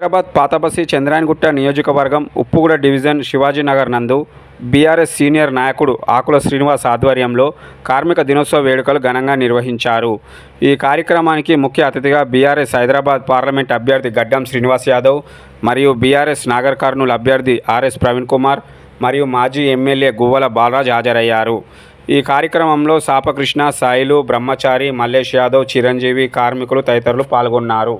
హైదరాబాద్ పాతబసి చంద్రాయనగుట్ట నియోజకవర్గం ఉప్పుగూడ డివిజన్ శివాజీనగర్ నందు BRS senior నాయకుడు ఆకుల శ్రీనివాస్ ఆధ్వర్యంలో కార్మిక దినోత్సవ వేడుకలు ఘనంగా నిర్వహించారు. ఈ కార్యక్రమానికి ముఖ్య అతిథిగా బీఆర్ఎస్ హైదరాబాద్ పార్లమెంట్ అభ్యర్థి గడ్డం శ్రీనివాస్ యాదవ్ మరియు బీఆర్ఎస్ నాగర్ కర్నూలు అభ్యర్థి ఆర్ఎస్ ప్రవీణ్ కుమార్ మరియు మాజీ ఎమ్మెల్యే గువ్వల బాలరాజ్ హాజరయ్యారు. ఈ కార్యక్రమంలో సాపకృష్ణ సాయిలు బ్రహ్మచారి మల్లేష్ యాదవ్ చిరంజీవి కార్మికులు తదితరులు పాల్గొన్నారు.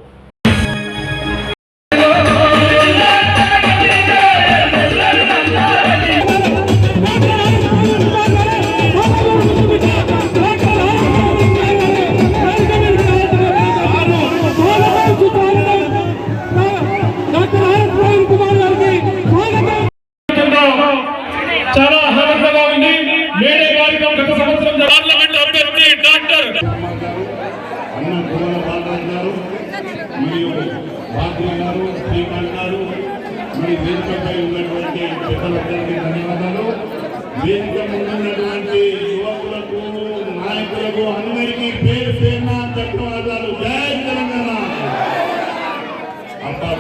మరియు భాగ్య గారు శ్రీకాంత్ గారు మరి వేదికపై ఉన్నటువంటి పెద్దలందరికీ ధన్యవాదాలు. వేదిక ముందున్నటువంటి యువకులకు నాయకులకు అందరికీ పేరు పేరున ధన్యవాదాలు. జై తెలంగాణ! అబ్బా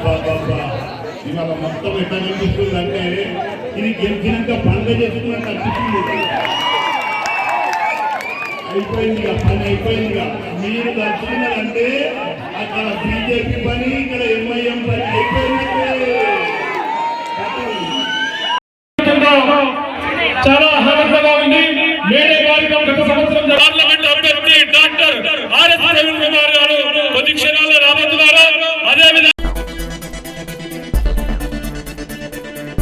ఇవాళ మొత్తం ఎట్లా అనిపిస్తుంది అంటే ఇది గెలిచినాక పండుగ చేసుకున్నట్టు అనిపిస్తుంది అయిపోయింది పని అయిపోయింది మీరు దర్శనాలంటే అక్కడ బీజేపీ పని ఇక్కడ ఎంఐఎం పని చాలా ఆనందంగా ఉంది. మేడే కార్యక్రమం గత సంవత్సరం పార్లమెంట్ అభ్యర్థి డాక్టర్ ఆర్ఎస్ రవీంద్ర కుమార్ గారు ప్రతి క్షణాలు